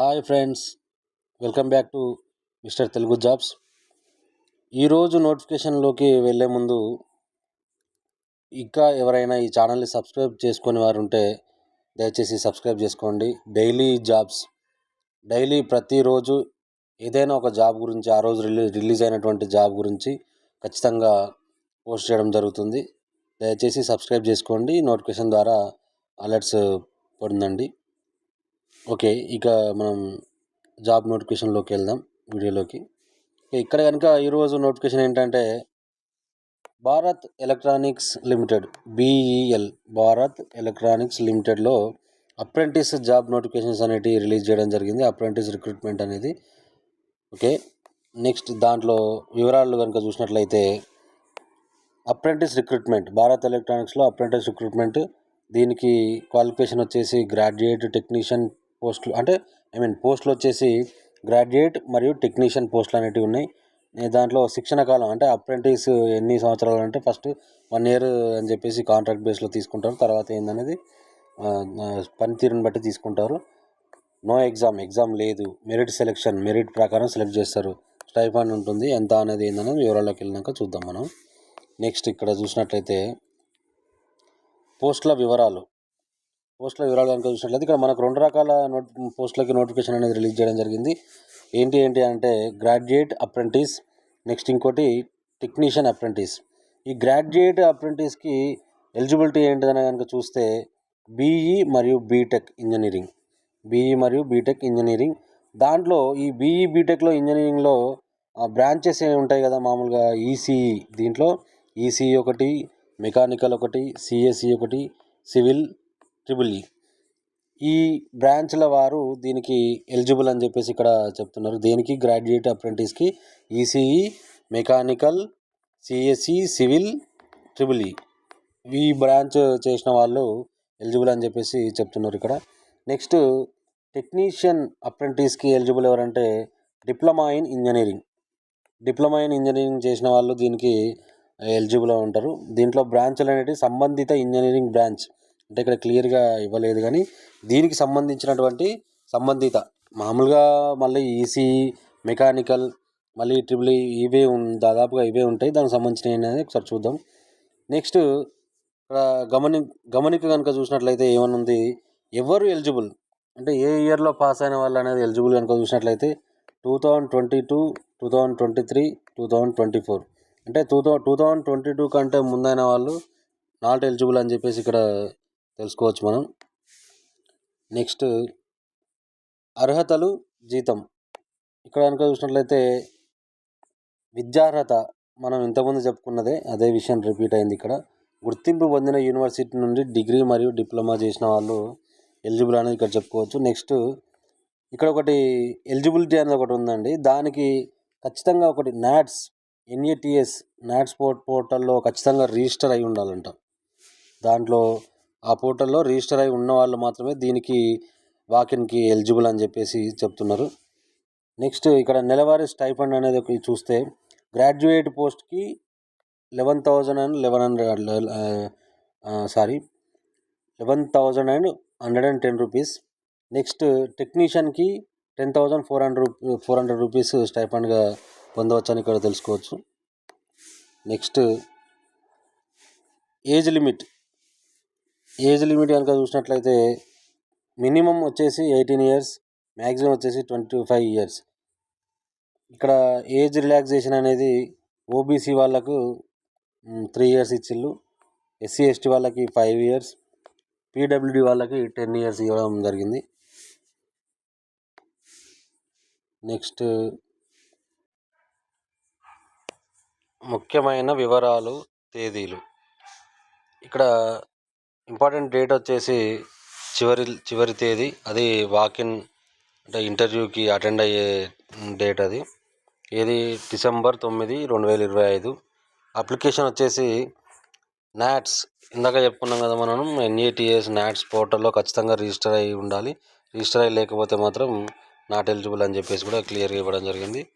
Hi friends welcome back to mister Telugu jobs. ఈరోజు నోటిఫికేషన్లోకి వెళ్ళే ముందు ఇంకా ఎవరైనా ఈ ఛానల్ని సబ్స్క్రైబ్ చేసుకునే వారు ఉంటే దయచేసి సబ్స్క్రైబ్ చేసుకోండి. డైలీ జాబ్స్ డైలీ ప్రతిరోజు ఏదైనా ఒక జాబ్ గురించి ఆ రోజు రిలీజ్ రిలీజ్ అయినటువంటి జాబ్ గురించి ఖచ్చితంగా పోస్ట్ చేయడం జరుగుతుంది. దయచేసి సబ్స్క్రైబ్ చేసుకోండి. నోటిఫికేషన్ ద్వారా అలర్ట్స్ పొందండి. ఓకే ఇక మనం జాబ్ నోటిఫికేషన్లోకి వెళ్దాం వీడియోలోకి. ఇక్కడ కనుక ఈరోజు నోటిఫికేషన్ ఏంటంటే Bharat Electronics Limited BEL Bharat Electronics లిమిటెడ్లో apprentice job notifications అనేవి రిలీజ్ చేయడం జరిగింది. అప్రెంటిస్ రిక్రూట్మెంట్ అనేది. ఓకే నెక్స్ట్ దాంట్లో వివరాలు కనుక చూసినట్లయితే అప్రెంటిస్ రిక్రూట్మెంట్ భారత్ ఎలక్ట్రానిక్స్లో అప్రెంటిస్ రిక్రూట్మెంట్ దీనికి క్వాలిఫికేషన్ వచ్చేసి గ్రాడ్యుయేట్ టెక్నీషియన్ పోస్టులు అంటే ఐ మీన్ పోస్టులు వచ్చేసి గ్రాడ్యుయేట్ మరియు టెక్నీషియన్ పోస్టులు అనేటివి ఉన్నాయి. దాంట్లో శిక్షణ కాలం అంటే అప్రెంటిస్ ఎన్ని సంవత్సరాలు అంటే ఫస్ట్ వన్ ఇయర్ అని చెప్పేసి కాంట్రాక్ట్ బేస్లో తీసుకుంటారు. తర్వాత ఏందనేది పనితీరుని బట్టి తీసుకుంటారు. నో ఎగ్జామ్ ఎగ్జామ్ లేదు. మెరిట్ సెలెక్షన్ మెరిట్ ప్రకారం సెలెక్ట్ చేస్తారు. స్టైఫండ్ ఉంటుంది. ఎంత అనేది ఏందనేది వివరాల్లోకి వెళ్ళినాక చూద్దాం మనం. నెక్స్ట్ ఇక్కడ చూసినట్లయితే పోస్టుల వివరాలు. పోస్టుల వివరాలు కనుక చూసినట్లయితే ఇక్కడ మనకు రెండు రకాల నోట్ పోస్టులకి నోటిఫికేషన్ అనేది రిలీజ్ చేయడం జరిగింది. ఏంటి ఏంటి అంటే గ్రాడ్యుయేట్ అప్రెంటిస్ నెక్స్ట్ ఇంకోటి టెక్నీషియన్ అప్రెంటిస్. ఈ గ్రాడ్యుయేట్ అప్రెంటిస్కి ఎలిజిబిలిటీ ఏంటిదని కనుక చూస్తే బీఈ మరియు బీటెక్ ఇంజనీరింగ్. బీఈ మరియు బీటెక్ ఇంజనీరింగ్. దాంట్లో ఈ బీఈ బీటెక్లో ఇంజనీరింగ్లో బ్రాంచెస్ ఏమి ఉంటాయి కదా మామూలుగా? ఈసీఈ దీంట్లో ఈసీఈ ఒకటి మెకానికల్ ఒకటి సిఎస్ఈ ఒకటి సివిల్ ట్రిపుల్ e. ఈ ఈ బ్రాంచ్ల వారు దీనికి ఎలిజిబుల్ అని చెప్పేసి ఇక్కడ చెప్తున్నారు. దేనికి? Graduate అప్రెంటిస్కి ECE mechanical CSC civil triple E E branch చేసిన వాళ్ళు ఎలిజిబుల్ అని చెప్పేసి చెప్తున్నారు ఇక్కడ. నెక్స్ట్ టెక్నీషియన్ అప్రెంటిస్కి ఎలిజిబుల్ ఎవరంటే diploma in engineering diploma in engineering చేసిన వాళ్ళు దీనికి ఎలిజిబుల్ ఉంటారు. దీంట్లో బ్రాంచ్లు అనేవి సంబంధిత ఇంజనీరింగ్ బ్రాంచ్ అంటే ఇక్కడ క్లియర్గా ఇవ్వలేదు కానీ దీనికి సంబంధించినటువంటి సంబంధిత మామూలుగా మళ్ళీ ఈసీ మెకానికల్ మళ్ళీ ట్రిపుల్ ఇవే దాదాపుగా ఇవే ఉంటాయి. దానికి సంబంధించిన అనేది ఒకసారి చూద్దాం. నెక్స్ట్ ఇక్కడ గమని గమనిక కనుక చూసినట్లయితే ఏమనుంది? ఎవరు ఎలిజిబుల్? అంటే ఏ ఇయర్లో పాస్ అయిన వాళ్ళు అనేది ఎలిజిబుల్ కనుక చూసినట్లయితే two thousand twenty two two thousand twenty three two thousand twenty four. అంటే two thou two thousand twenty two కంటే ముందైన వాళ్ళు నాట్ ఎలిజిబుల్ అని చెప్పేసి ఇక్కడ తెలుసుకోవచ్చు మనం. నెక్స్ట్ అర్హతలు జీతం. ఇక్కడ కనుక చూసినట్లయితే విద్యార్హత మనం ఇంతకుముందు చెప్పుకున్నదే అదే విషయం రిపీట్ అయింది ఇక్కడ. గుర్తింపు పొందిన యూనివర్సిటీ నుండి డిగ్రీ మరియు డిప్లొమా చేసిన వాళ్ళు ఎలిజిబుల్ అనేది ఇక్కడ చెప్పుకోవచ్చు. నెక్స్ట్ ఇక్కడ ఒకటి ఎలిజిబిలిటీ అనేది ఒకటి ఉందండి. దానికి ఖచ్చితంగా ఒకటి నాట్స్ ఎన్ఏటిఎస్ నాట్స్ పోర్ట్ పోర్టల్లో ఖచ్చితంగా రిజిస్టర్ అయి ఉండాలంట. దాంట్లో ఆ పోర్టల్లో రిజిస్టర్ అయి ఉన్న వాళ్ళు మాత్రమే దీనికి వాకిన్కి ఎలిజిబుల్ అని చెప్పేసి చెప్తున్నారు. నెక్స్ట్ ఇక్కడ నెలవారీ స్టైఫండ్ అనేది ఒకటి చూస్తే గ్రాడ్యుయేట్ పోస్ట్కి eleven thousand and eleven hundred sorry eleven thousand and hundred and ten rupees. Next టెక్నీషియన్కి ten thousand four hundred rupee four hundred rupees స్టైఫండ్గా పొందవచ్చు అని ఇక్కడ తెలుసుకోవచ్చు. Next age limit age limit కనుక చూసినట్లయితే మినిమం వచ్చేసి ఎయిటీన్ ఇయర్స్ మ్యాక్సిమం వచ్చేసి twenty five years. ఇక్కడ age relaxation అనేది ఓబీసీ వాళ్ళకు త్రీ ఇయర్స్ ఇచ్చిళ్ళు. ఎస్సీ ఎస్టీ వాళ్ళకి ఫైవ్ ఇయర్స్. పీడబ్ల్యూడి వాళ్ళకి టెన్ ఇయర్స్ ఇవ్వడం జరిగింది. నెక్స్ట్ ముఖ్యమైన వివరాలు తేదీలు. ఇక్కడ ఇంపార్టెంట్ డేట్ వచ్చేసి చివరి చివరి తేదీ. అది వాకిన్ అంటే ఇంటర్వ్యూకి అటెండ్ అయ్యే డేట్ అది. ఏది? డిసెంబర్ తొమ్మిది రెండు వేల ఇరవై ఐదు. అప్లికేషన్ వచ్చేసి నాట్స్ ఇందాక చెప్పుకున్నాం కదా మనం ఎన్ఏటిఎస్ నాట్స్ పోర్టల్లో ఖచ్చితంగా రిజిస్టర్ అయి ఉండాలి. రిజిస్టర్ అయ్యి లేకపోతే మాత్రం నాట్ ఎలిజిబుల్ అని చెప్పేసి కూడా క్లియర్గా ఇవ్వడం జరిగింది.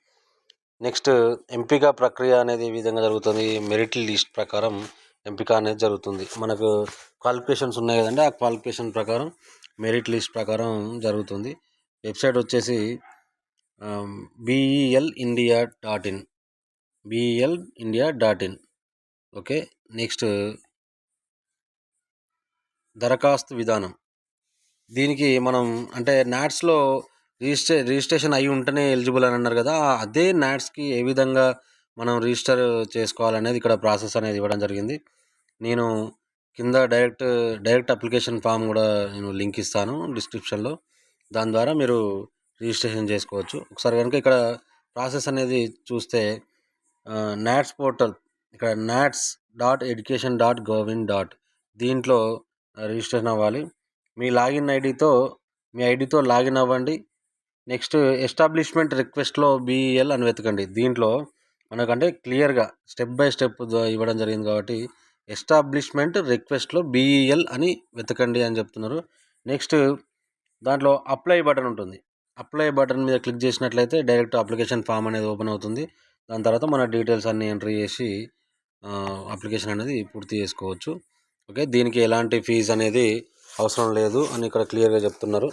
నెక్స్ట్ ఎంపిక ప్రక్రియ అనేది ఏ విధంగా జరుగుతుంది? మెరిట్ లిస్ట్ ప్రకారం ఎంపిక అనేది జరుగుతుంది. మనకు క్వాలిఫికేషన్స్ ఉన్నాయి కదండి ఆ క్వాలిఫికేషన్ ప్రకారం మెరిట్ లిస్ట్ ప్రకారం జరుగుతుంది. వెబ్సైట్ వచ్చేసి BEL India dot in BEL India dot in okay next దరఖాస్తు విధానం. దీనికి మనం అంటే నాట్స్లో రిజిస్ట్రే రిజిస్ట్రేషన్ అయి ఉంటేనే ఎలిజిబుల్ అని అన్నారు కదా అదే నాట్స్కి ఏ విధంగా మనం రిజిస్టర్ చేసుకోవాలనేది ఇక్కడ ప్రాసెస్ అనేది ఇవ్వడం జరిగింది. నేను కింద డైరెక్ట్ డైరెక్ట్ అప్లికేషన్ ఫామ్ కూడా నేను లింక్ ఇస్తాను డిస్క్రిప్షన్లో. దాని ద్వారా మీరు రిజిస్ట్రేషన్ చేసుకోవచ్చు. ఒకసారి కనుక ఇక్కడ ప్రాసెస్ అనేది చూస్తే నాట్స్ పోర్టల్ ఇక్కడ NATS dot education dot gov in dot దీంట్లో రిజిస్ట్రేషన్ అవ్వాలి. మీ లాగిన్ ఐడితో మీ ఐడితో లాగిన్ అవ్వండి. నెక్స్ట్ ఎస్టాబ్లిష్మెంట్ రిక్వెస్ట్లో బీఈఎల్ అని వెతకండి. దీంట్లో మనకంటే క్లియర్గా స్టెప్ బై స్టెప్ ఇవ్వడం జరిగింది కాబట్టి ఎస్టాబ్లిష్మెంట్ రిక్వెస్ట్లో బీఈఎల్ అని వెతకండి అని చెప్తున్నారు. నెక్స్ట్ దాంట్లో అప్లై బటన్ ఉంటుంది. అప్లై బటన్ మీద క్లిక్ చేసినట్లయితే డైరెక్ట్ అప్లికేషన్ ఫామ్ అనేది ఓపెన్ అవుతుంది. దాని తర్వాత మన డీటెయిల్స్ అన్నీ ఎంట్రీ చేసి అప్లికేషన్ అనేది పూర్తి చేసుకోవచ్చు. ఓకే దీనికి ఎలాంటి ఫీజు అనేది అవసరం లేదు అని ఇక్కడ క్లియర్గా చెప్తున్నారు.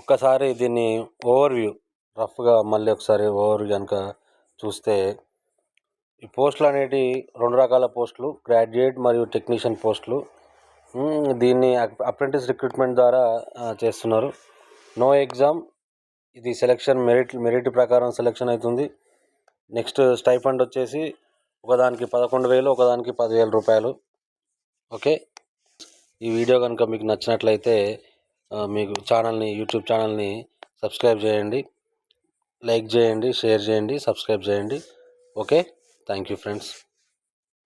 ఒక్కసారి దీన్ని ఓవర్వ్యూ రఫ్గా మళ్ళీ ఒకసారి ఓవర్ కనుక చూస్తే ఈ పోస్టులు అనేటి రెండు రకాల పోస్టులు గ్రాడ్యుయేట్ మరియు టెక్నీషియన్ పోస్టులు. దీన్ని అప్రెంటిస్ రిక్రూట్మెంట్ ద్వారా చేస్తున్నారు. No exam. ఇది సెలక్షన్ మెరిట్ మెరిట్ ప్రకారం సెలక్షన్ అవుతుంది. నెక్స్ట్ స్టైఫండ్ వచ్చేసి ఒకదానికి పదకొండు వేలు ఒకదానికి పదివేల రూపాయలు. ఓకే? ఈ వీడియో కనుక మీకు నచ్చినట్లయితే మీకు ఛానల్ని యూట్యూబ్ ఛానల్ని సబ్స్క్రైబ్ చేయండి. లైక్ చేయండి షేర్ చేయండి సబ్స్క్రైబ్ చేయండి. ఓకే? Thank you friends.